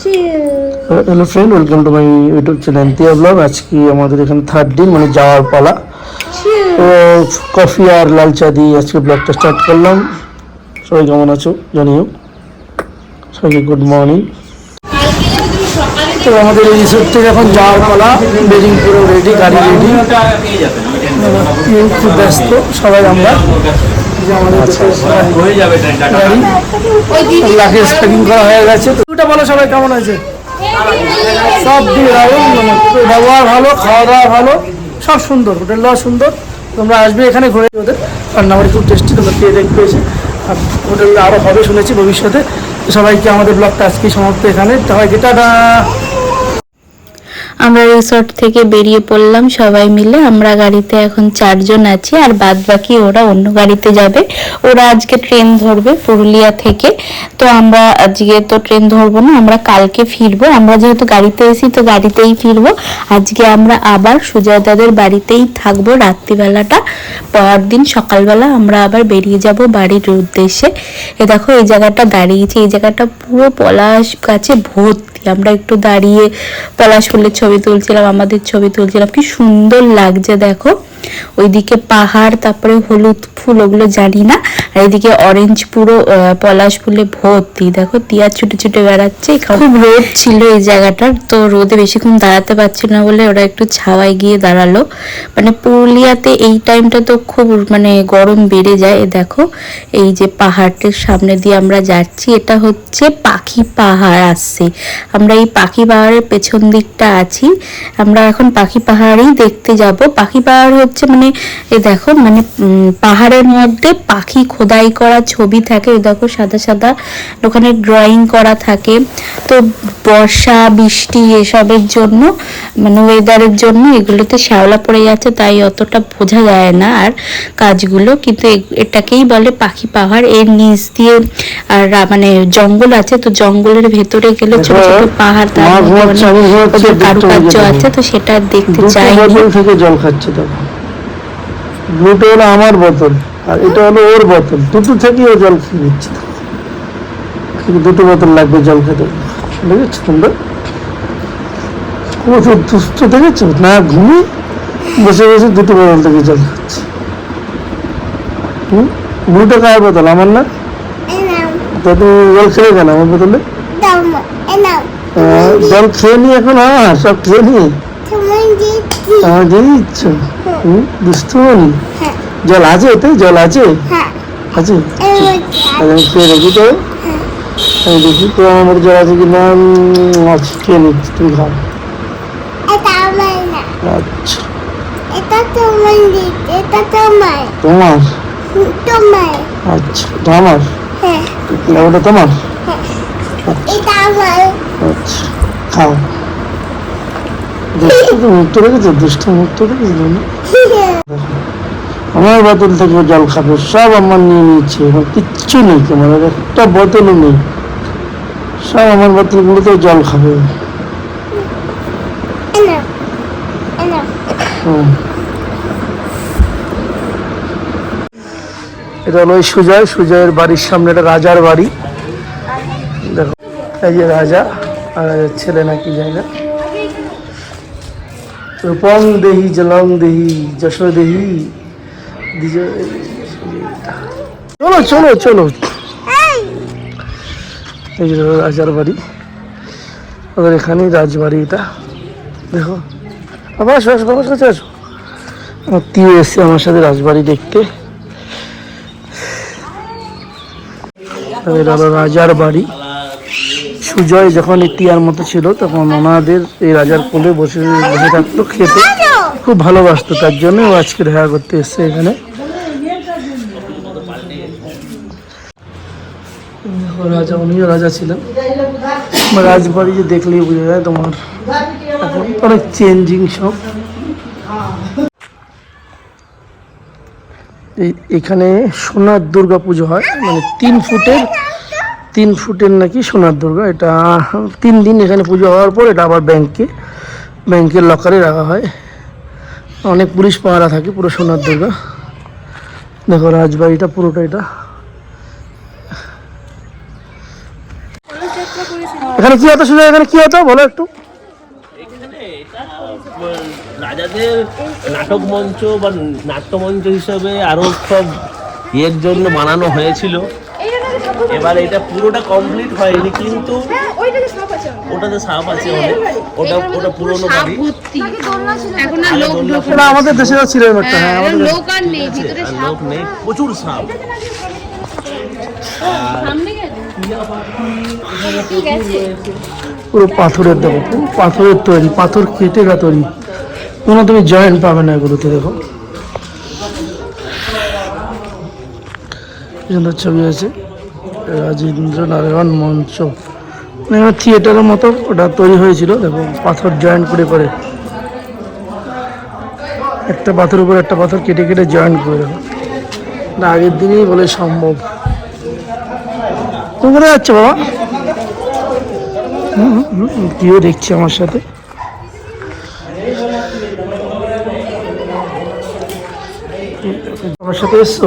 Hello friend welcome to my YouTube channel Tiya blog আজকে আমাদের এখানে থার্ড দিন মানে যাওয়ার পালা। তো কফি আর লাল চা দিয়ে আজকে ব্লগটা স্টার্ট করলাম। সবাই কেমন আছো? জানিও। সবাইকে গুড মর্নিং তো আমাদের এই রিসোর্ট থেকে এখন যাওয়ার পালা। বেডিং পুরো রেডি গাড়ি রেডি খুব ব্যস্ত, সবাই আমরা। যে আমাদের হয়ে করা হয়ে গেছে। তো ওটা বলো সবাই কেমন আছে সব দিয়ে ব্যবহার ভালো খাওয়া দাওয়া ভালো সব সুন্দর হোটেলটাও সুন্দর। তোমরা আসবে এখানে ঘুরে ওদের রান্নাবাড়ি খুব টেস্টি তোমরা পেয়ে দেখবে এসে আর হোটেলটা আরও হবে শুনেছি ভবিষ্যতে। তো সবাইকে আমাদের ব্লগটা আজকে সমাপ্ত এখানে। সবাইকে টাটা! আমরা রিসর্ট থেকে বেরিয়ে পড়লাম সবাই মিলে। আমরা গাড়িতে এখন চারজন আছি আর বাদ বাকি ওরা অন্য গাড়িতে যাবে। ওরা আজকে ট্রেন ধরবে পুরুলিয়া থেকে। তো আমরা আজকে তো ট্রেন ধরবো না, আমরা কালকে ফিরবো। আমরা যেহেতু গাড়িতে এসি তো গাড়িতেই ফিরবো। আজকে আমরা আবার সুজয়দাদের বাড়িতেই থাকব রাত্রিবেলাটা। পরের দিন সকালবেলা আমরা আবার বেরিয়ে যাব বাড়ির উদ্দেশ্যে। এ দেখো, এই জায়গাটা দাঁড়িয়েছি। এই জায়গাটা পুরো পলাশ গাছে ভর্তি। আমরা একটু দাঁড়িয়ে পলাশ ফুলের ছবি তুলছিলাম, আমাদের ছবি তুলছিলাম। কি সুন্দর লাগছে দেখো। ওইদিকে পাহাড়, তারপরে হলুদ ফুল, ওগুলো জানি না। আর এদিকে অরেঞ্জ পুরো পলাশ ফুলে ভর্তি। দেখো টিয়া ছুটে ছুটে বেড়াচ্ছে। খুব রোদ ছিল এই জায়গাটার। তো রোদে বেশিক্ষণ দাঁড়াতে পারছিল না বলে ওরা একটু ছাওয়ায় গিয়ে দাঁড়াল। মানে পুরুলিয়াতে এই টাইমটা তো খুব মানে গরম বেড়ে যায়। দেখো এই যে পাহাড়টির সামনে দিয়ে আমরা যাচ্ছি এটা হচ্ছে পাখি পাহাড় আসছে। আমরা এই পাখি পাহাড়ের পেছন দিকটা আছি। আমরা এখন পাখি পাহাড়েই দেখতে যাব। পাখি পাহাড় হচ্ছে মানে এ দেখো মানে পাহাড়ের মধ্যে পাখি খোদাই করা ছবি থাকে। দেখো সাদা সাদা ওখানে ড্রয়িং করা থাকে। তো বর্ষা বৃষ্টি এসবের জন্য মানে ওয়েদারের জন্য এগুলোতে শ্যাওলা পড়ে যাচ্ছে তাই অতটা বোঝা যায় না। আর কাজগুলো কিন্তু এটাকেই বলে পাখি পাহাড়। এর নিচ দিয়ে আর মানে জঙ্গল আছে তো জঙ্গলের ভেতরে গেলে ছোট ছোট পাহাড় তার কারুকার্য আছে তো সেটা দেখতে থেকে জল খাচ্ছে দেখো ব্লুটা হলো আমার বোতল আর এটা হলো ওর বোতল। দুটো থেকেই ও জল খেয়ে নিচ্ছে। দুটো বোতল লাগবে জল খেতে। বুঝেছ তোমরা? কত দুষ্ট দেখেছ? না ঘুমিয়ে বসে বসে দুটো বোতল থেকে জল খাচ্ছে। হুম? ব্লুটা কার বোতল? আমার না? তো তুমি জল খেয়ে কেন আমার বোতলে? জল খেয়ে নি এখন? হ্যাঁ সব খেয়ে নিয়ে আমার দিয়ে দিচ্ছ দুষ্ট হনি জল আছে এতে? জল আছে? আছে? আচ্ছা, আমি খেয়ে দেখি তো। আমি দেখি তো আমার জল আছে কি না আছে খেয়ে নিচ্ছি তুমি খাও। আচ্ছা। তোমার? আচ্ছা ওটা তোমার? আচ্ছা খাও। আমার বোতল থেকে জল খাবে, সব আমার নিয়ে নিয়েছে কিচ্ছু নেই তোমার একটা বোতলও নেই। সব আমার বোতলগুলোতে জল খাবে। এটা হলো সুজয়, সুজয়ের বাড়ির সামনে একটা রাজার বাড়ি। দেখো, এই যে রাজা, আর ছেলে নাকি না রূপং দেহি, জলং দেহি, যশ দেহি চলো চলো চলো। এই রাজার বাড়ি। ওদের এখানেই রাজবাড়ি এটা। দেখো। আবার আসো আমার কাছে আসো। আমার এসছে আমার সাথে রাজবাড়ি দেখতে। রাজার বাড়ি। সুজয় যখন ইতিহার মতো ছিল, তখন ওনাদের এই রাজার কোলে বসে বসে থাকতো, খেতে। খুব ভালোবাসতো, তার জন্য ও আজকে দেখা করতে এসছে এখানে। রাজা, উনিও রাজা ছিলেন। রাজবাড়ি যে দেখলেই বোঝা যায় তোমার। এখন অনেক চেঞ্জিং সব। এখানে সোনার দুর্গা পুজো হয় মানে তিন ফুটের তিন ফুটের নাকি সোনার দুর্গা, এটা তিন দিন এখানে পুজো হওয়ার পর এটা আবার ব্যাংকে ব্যাংকের লকারে রাখা হয়। অনেক পুলিশ পাহারা থাকে পুরো সোনার দুর্গা। দেখো রাজবাড়িটা পুরোটা এটা। এখানে কি হতো সুজয় এখানে কি হতো বলো একটু? রাজাদের নাটক মঞ্চ বা নাট্যমঞ্চ হিসাবে আরও সব ইয়ের জন্য বানানো হয়েছিল। এবার এটা পুরোটা কমপ্লিট হয়নি কিন্তু ওটাতে সাপ আছে অনেক। ওটা ওটা পুরোনো বাড়ি। এখন আর লোক দোলনা আমাদের দেশেও ছিল একটা হ্যাঁ আমাদের লোক আর নেই ভিতরে আর লোক নেই প্রচুর সাপ। সামনে পুরো পাথরের দেখো পুরো পাথরের তৈরি পাথর কেটে গা তৈরি। কোনো তুমি জয়েন্ট পাবে না এগুলোতে দেখো। সুন্দর ছবি আছে। রাজেন্দ্র নারায়ণ মঞ্চ। থিয়েটারের মতো ওটা তৈরি হয়েছিল। দেখো, পাথর জয়েন্ট করে করে। একটা পাথর উপর একটা পাথর কেটে কেটে জয়েন্ট করে না আগের দিনেই বলে সম্ভব। তুমি কোথায় যাচ্ছ বাবা? কেউ দেখছে আমার সাথে। আমার সাথে এসছো?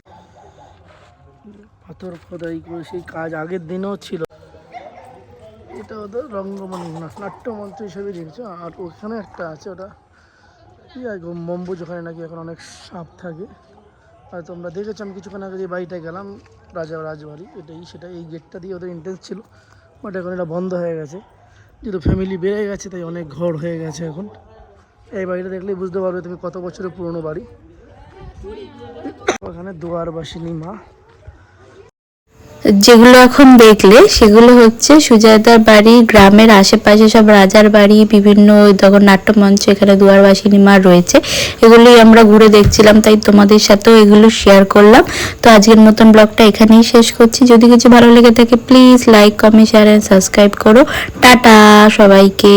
পাথর খোদাই করে সেই কাজ আগের দিনেও ছিল। এটা ওদের রঙ্গমণি না- নাট্যমঞ্চ হিসেবে দেখছ আর ওখানে একটা আছে ওটা। কি আর গম্বুজ ওখানে নাকি এখন অনেক সাপ থাকে। আর তোমরা দেখেছ, আমি কিছুক্ষণ আগে যে বাড়িটা গেলাম, রাজা রাজবাড়ি, এটাই, সেটা এই গেটটা দিয়ে ওদের ইন্টেন্স ছিল। বাট এখন এটা বন্ধ হয়ে গেছে। যেহেতু ফ্যামিলি বেড়ে গেছে, তাই অনেক ঘর হয়ে গেছে এখন। এই বাড়িটা দেখলেই বুঝতে পারবে তুমি কত বছরের পুরনো বাড়ি। ওখানে দুয়ারবাসিনী মা। যেগুলো এখন দেখলে সেগুলো হচ্ছে সুজাতার বাড়ি, গ্রামের আশেপাশে সব রাজার বাড়ি, বিভিন্ন তখন নাট্যমঞ্চ, এখানে দুয়ারবাসিনী মা রয়েছে। এগুলোই আমরা ঘুরে দেখছিলাম, তাই তোমাদের সাথেও এগুলো শেয়ার করলাম। তো আজকের মতন ব্লগটা এখানেই শেষ করছি। যদি কিছু ভালো লেগে থাকে please like comment share and subscribe করো। টাটা সবাইকে।